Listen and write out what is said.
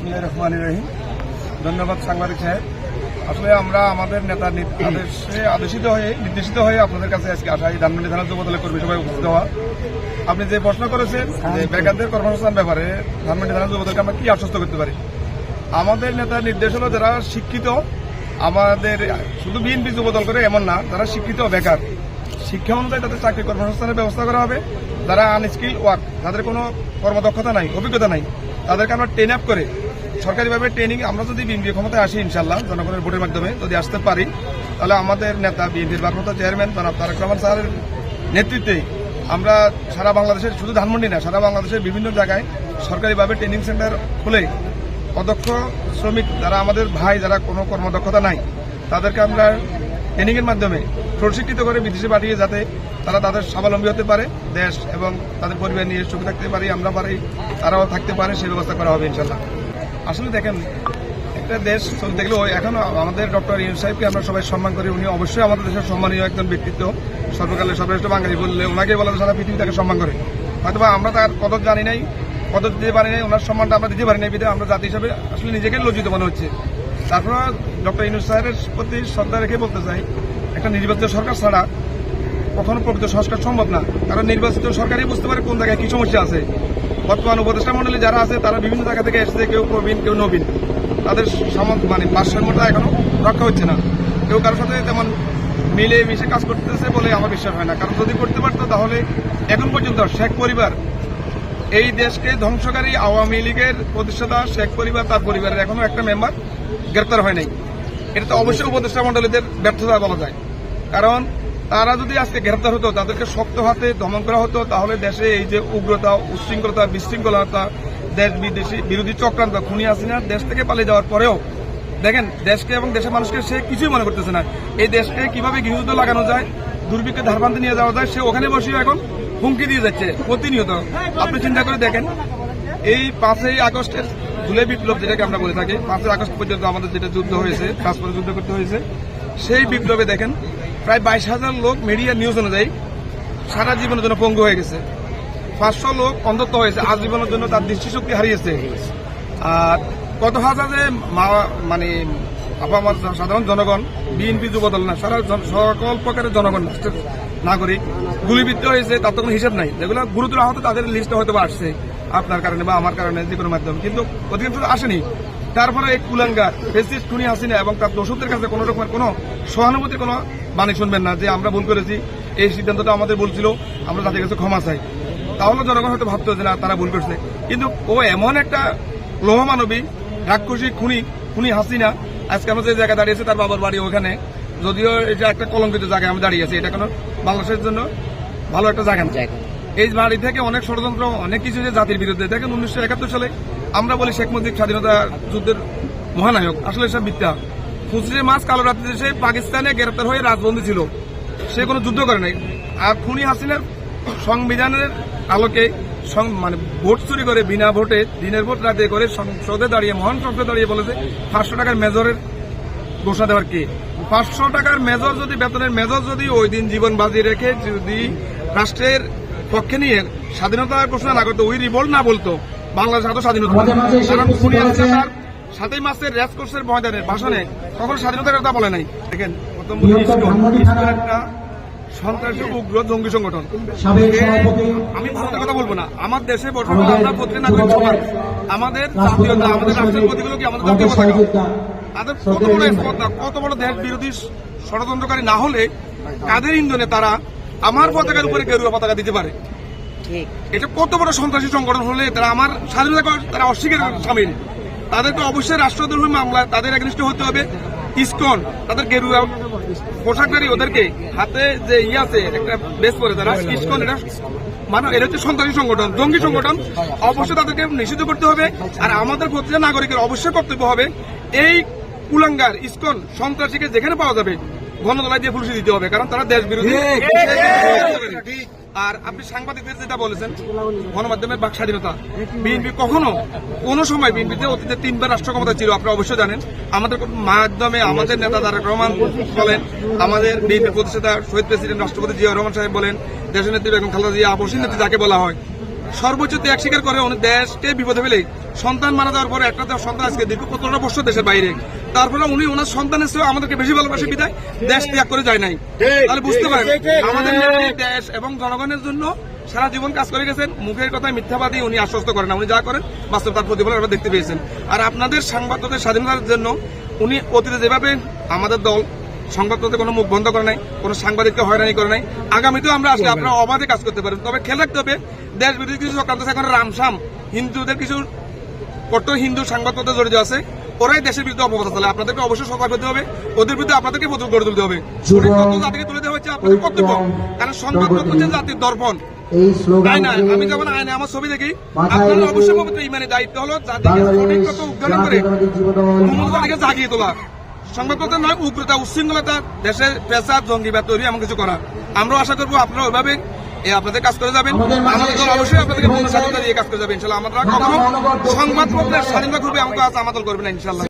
বিসমিল্লাহির রহমানির রহিম। ধন্যবাদ সাংবাদিক সাহেব। আসলে আমরা আমাদের নেতা আদেশে আদেশিত হয়ে নির্দেশিত হয়ে আপনাদের কাছে আজকে আসা এই ধানমন্ডি থানা যুবদলে কর্মী সভায় উপস্থিত হওয়া। আপনি যে প্রশ্ন করেছেন যে বেকারদের কর্মসংস্থান ব্যাপারে ধানমন্ডি থানা যুবদলকে আমরা কি আশ্বস্ত করতে পারি? আমাদের নেতা নির্দেশ হলো যারা শিক্ষিত আমাদের শুধু বিএনপি যুবদল করে এমন না যারা শিক্ষিত বেকার। শিক্ষা অনুযায়ী তাদের চাকরি কর্মসংস্থানের ব্যবস্থা করা হবে। যারা আনস্কিল ওয়ার্ক যাদের কোনো কর্মদক্ষতা নাই অভিজ্ঞতা নাই তাদেরকে আমরা ট্রেন আপ করে সরকারিভাবে ট্রেনিং আমরা যদি বিএনপি ক্ষমতায় আসি ইনশাল্লাহ জনগণের ভোটের মাধ্যমে যদি আসতে পারি, তাহলে আমাদের নেতা বিএনপির ভারপ্রাপ্ত চেয়ারম্যান জনাব তারেক রহমান স্যারের নেতৃত্বে আমরা সারা বাংলাদেশের, শুধু ধানমন্ডি না, সারা বাংলাদেশের বিভিন্ন জায়গায় সরকারিভাবে ট্রেনিং সেন্টার খুলে অদক্ষ শ্রমিক যারা আমাদের ভাই, যারা কোনো কর্মদক্ষতা নাই, তাদেরকে আমরা ট্রেনিং এর মাধ্যমে প্রশিক্ষিত করে বিদেশে পাঠিয়ে যাতে তারা তাদের স্বাবলম্বী হতে পারে, দেশ এবং তাদের পরিবার নিয়ে সুখে থাকতে পারি, আমরা পারি, তারাও থাকতে পারে সেই ব্যবস্থা করা হবে ইনশাল্লাহ আসলে দেখেন, একটা দেশ ওই এখন আমাদের ডক্টর ইউন সাহেবকে আমরা সবাই সম্মান করি উনি অবশ্যই আমাদের দেশের সম্মানীয় একজন ব্যক্তিত্ব। সর্বকালের সর্বশ্রেষ্ঠ বাঙালি বললে ওনাকে বলা সারা পৃথিবী তাকে সম্মান করে। হয়তোবা আমরা তার কদর জানি নাই, কদর দিতে পারি নাই, ওনার সম্মানটা আমরা দিতে পারি নাই, বিধায় আমরা জাতি হিসাবে আসলে নিজেকে লজ্জিত মনে হচ্ছে। তারপর ডক্টর ইউনুস সাহেবের প্রতি শ্রদ্ধা রেখে বলতে চাই, একটা নির্বাচিত সরকার ছাড়া কখনো প্রকৃত সংস্কার সম্ভব না। কারণ নির্বাচিত সরকারই বুঝতে পারে কোন জায়গায় কি সমস্যা আছে। বর্তমান উপদেষ্টা মন্ডলী যারা আছে, তারা বিভিন্ন জায়গা থেকে এসেছে, কেউ প্রবীণ, কেউ নবীন। তাদের সামন্ত মানে ভারসাম্যটা এখনও রক্ষা হচ্ছে না। কেউ কারোর সাথে তেমন মিলে মিশে কাজ করতেছে বলে আমার বিশ্বাস হয় না। কারণ যদি করতে পারতো, তাহলে এখন পর্যন্ত শেখ পরিবার, এই দেশকে ধ্বংসকারী আওয়ামী লীগের প্রতিষ্ঠাতা শেখ পরিবার, তার পরিবারের এখনও একটা মেম্বার গ্রেপ্তার হয় নাই। এটা তো অবশ্যই উপদেষ্টা মন্ডলীদের ব্যর্থতা বলা যায়। কারণ তারা যদি আজকে গ্রেপ্তার হতো, তাদেরকে শক্ত হাতে দমন করা হতো, তাহলে দেশে এই যে উগ্রতা, উচ্ছৃঙ্খলতা, বিশৃঙ্খলতা, দেশ বিদেশি, বিরোধী চক্রান্ত, খুনি হাসিনা দেশ থেকে পালিয়ে যাওয়ার পরেও, দেখেন, দেশকে এবং দেশের মানুষকে সে কিছুই মনে করতেছে না। এই দেশকে কীভাবে গৃহযুদ্ধ লাগানো যায়, দুর্ভিক্ষে ধারবান্ধে নিয়ে যাওয়া যায়, সে ওখানে বসে এখন হুমকি দিয়ে যাচ্ছে, প্রতিনিয়ত। আপনি চিন্তা করে দেখেন, এই পাঁচই আগস্টের জুলাই বিপ্লব যেটাকে আমরা বলে থাকি, পাঁচই আগস্ট পর্যন্ত আমাদের যেটা যুদ্ধ হয়েছে ট্রান্সপোর্ট যুদ্ধ করতে হয়েছে সেই বিপ্লবে দেখেন, প্রায় বাইশ হাজার লোক মিডিয়া নিউজ অনুযায়ী সারা জীবনের জন্য পঙ্গু হয়ে গেছে। পাঁচশো লোক অন্ধত্ব হয়েছে, আজীবনের জন্য তার দৃষ্টিশক্তি হারিয়েছে। আর কত হাজার যে মা- মানে সাধারণ জনগণ, বিএনপি যুবদল না, সারা সকল প্রকারের জনগণ নাগরিক, গুলিবিদ্ধ হয়েছে, তার তো কোনো হিসাব নাই। যেগুলো গুরুতর আহত তাদের লিস্টে হয়তো আসছে আপনার কারণে বা আমার কারণে যে কোনো মাধ্যমে। কিন্তু অধিকাংশ আসেনি। তারপরে এই কুলাঙ্গার ফেসিস টুনি হাসিনা এবং তার দোষদের কাছে কোনো রকমের কোনো সহানুভূতি, কোনো বাণী শুনবেন না। যে আমরা ভুল করেছি, এই সিদ্ধান্তটা আমাদের বলছিল আমরা তাদের কাছে ক্ষমা চাই। তাহলে জনগণ হয়তো ভাবতে যে না, তারা ভুল করছে। কিন্তু ও এমন একটা লোহমানবী, রাক্ষসী খুনি খুনি হাসিনা, আজকে আমরা যে জায়গায় দাঁড়িয়েছে তার বাবার বাড়ি ওখানে। যদিও এটা একটা কলঙ্কিত জায়গায় আমি দাঁড়িয়ে আছি, এটা কোনো বাংলাদেশের জন্য ভালো একটা জায়গা না। এই বাড়ি থেকে অনেক ষড়যন্ত্র, অনেক কিছু যে জাতির বিরুদ্ধে। দেখেন উনিশশো একাত্তর সালে আমরা বলি শেখ মুজিব স্বাধীনতা যুদ্ধের মহানায়ক। আসলে সব মিথ্যা। পঁচিশে মাস কালো রাত্রিতে সে পাকিস্তানে গ্রেপ্তার হয়ে রাজবন্দী ছিল। সে কোনো যুদ্ধ করে নাই। আর খুনি হাসিনার সংবিধানের আলোকে মানে ভোট চুরি করে বিনা ভোটে দিনের ভোট রাতে করে সংসদে দাঁড়িয়ে, মহান সংসদে দাঁড়িয়ে বলেছে, পাঁচশো টাকার মেজরের ঘোষণা দেওয়ার কে? পাঁচশো টাকার মেজর যদি, বেতনের মেজর যদি ওই দিন জীবন বাজি রেখে যদি রাষ্ট্রের পক্ষে নিয়ে স্বাধীনতা ঘোষণা না করতো ওই রিভোল্ট না বলতো বাংলাদেশ এত স্বাধীনতা। কারণ সাতই মাসের রেস কোর্সের ময়দানে ভাষণে। কখনো স্বাধীনতার কথা বলে নাই। দেখেন প্রথম একটা সন্ত্রাসী উগ্র জঙ্গি সংগঠন। আমি ভারতের কথা বলব না। আমার দেশে বর্তমানে আমরা প্রত্যেক নাগরিক সমান আমাদের জাতীয়তা আমাদের রাষ্ট্রের প্রতিগুলো কি আমাদের জাতীয় পতাকা তাদের কত বড় কত বড় দেশ বিরোধী ষড়যন্ত্রকারী না হলে কাদের ইন্ধনে তারা আমার পতাকার উপরে গেরুয়া পতাকা দিতে পারে। এটা কত বড় সন্ত্রাসী সংগঠন হলে তারা আমার স্বাধীনতা তারা অস্বীকার সামিল তাদেরকে অবশ্যই রাষ্ট্রদ্রোহী মামলা তাদের এগনিষ্ঠ হতে হবে। ইস্কন তাদের গেরুয়া পোশাকধারী ওদেরকে হাতে যে ই আছে একটা বেশ করে তারা ইস্কন এটা মানে এটা হচ্ছে সন্ত্রাসী সংগঠন জঙ্গি সংগঠন। অবশ্যই তাদেরকে নিষিদ্ধ করতে হবে। আর আমাদের প্রতিটা নাগরিকের অবশ্যই কর্তব্য হবে এই কুলাঙ্গার ইস্কন সন্ত্রাসীকে যেখানে পাওয়া যাবে গণদলায় দিয়ে পুলিশে দিতে হবে কারণ তারা দেশ বিরোধী আর আপনি সাংবাদিকদের যেটা বলেছেন গণমাধ্যমের বাক স্বাধীনতা। বিএনপি কখনো কোনো সময় বিএনপিতে অতীতে তিনবার রাষ্ট্র ক্ষমতা ছিল আপনারা অবশ্যই জানেন। আমাদের মাধ্যমে আমাদের নেতা তারেক রহমান বলেন আমাদের বিএনপি প্রতিষ্ঠাতা শহীদ প্রেসিডেন্ট রাষ্ট্রপতি জিয়া রহমান সাহেব বলেন দেশের নেত্রী বেগম খালেদা জিয়া আপসীন নেত্রী যাকে বলা হয় সর্বোচ্চ ত্যাগ স্বীকার করে উনি দেশকে বিপদে ফেলে সন্তান মারা যাওয়ার পরে একটা দেওয়ার সন্তান আজকে দীর্ঘ কতটা বছর দেশের বাইরে? তারপরে উনি ওনার সন্তানের চেয়েও আমাদেরকে বেশি ভালোবাসে বিদায়। দেশ ত্যাগ করে যায় নাই। তাহলে বুঝতে পারেন আমাদের দেশ এবং জনগণের জন্য সারা জীবন কাজ করে গেছেন। মুখের কথায় মিথ্যাবাদী উনি আশ্বস্ত করেন না। উনি যা করেন বাস্তব তার প্রতিফলন আমরা দেখতে পেয়েছেন। আর আপনাদের সাংবাদিকদের স্বাধীনতার জন্য উনি অতীতে যেভাবে আমাদের দল সংবাদপত্রে কোনো মুখ বন্ধ করে নাই কোনো সাংবাদিককে হয়রানি করে নাই আগামীতেও আমরা আসলে আপনারা অবাধে কাজ করতে পারেন। তবে খেয়াল রাখতে হবে দেশ বিরোধী কিছু চক্রান্ত এখন রামসাম হিন্দুদের কিছু কট্টর হিন্দু সংবাদপত্রে জড়িত আছে ওরাই দেশের বিরুদ্ধে অপপ্রচার চালায়। আপনাদেরকে অবশ্যই সতর্ক হতে হবে। ওদের বিরুদ্ধে আপনাদেরকে প্রচুর গড়ে তুলতে হবে। জাতিকে তুলে দেওয়া হচ্ছে আপনাদের কর্তব্য। কারণ সংবাদপত্র হচ্ছে জাতির দর্পণ। এই তাই স্লোগান না? দিয়ে আমি যখন আয়নে আমার ছবি দেখি মাথায় অবশ্যই পবিত্র ইমানের দায়িত্ব হলো জাতিকে সঠিক বাংলাদেশ উদ্ঘাটন করে জাতীয়তাবাদী জাগিয়ে তোলা। সংবাদপত্র নয় উগ্রতা উচ্ছৃঙ্খলতা দেশের পেশার জঙ্গিবাদ তৈরি এমন কিছু করা। আমরাও আশা করব আপনারা ওইভাবে এ আপনাদের কাজ করে যাবেন। আমাদের মাঝে আমাদের দল অবশ্যই আপনাদেরকে পূর্ণ স্বাধীনতা দিয়ে কাজ করে যাবেন ইনশাল্লাহ। আমরা কখনো সংবাদপত্রের স্বাধীনতা করবে আমাকে আজ আমাদের করবে না ইনশাল্লাহ।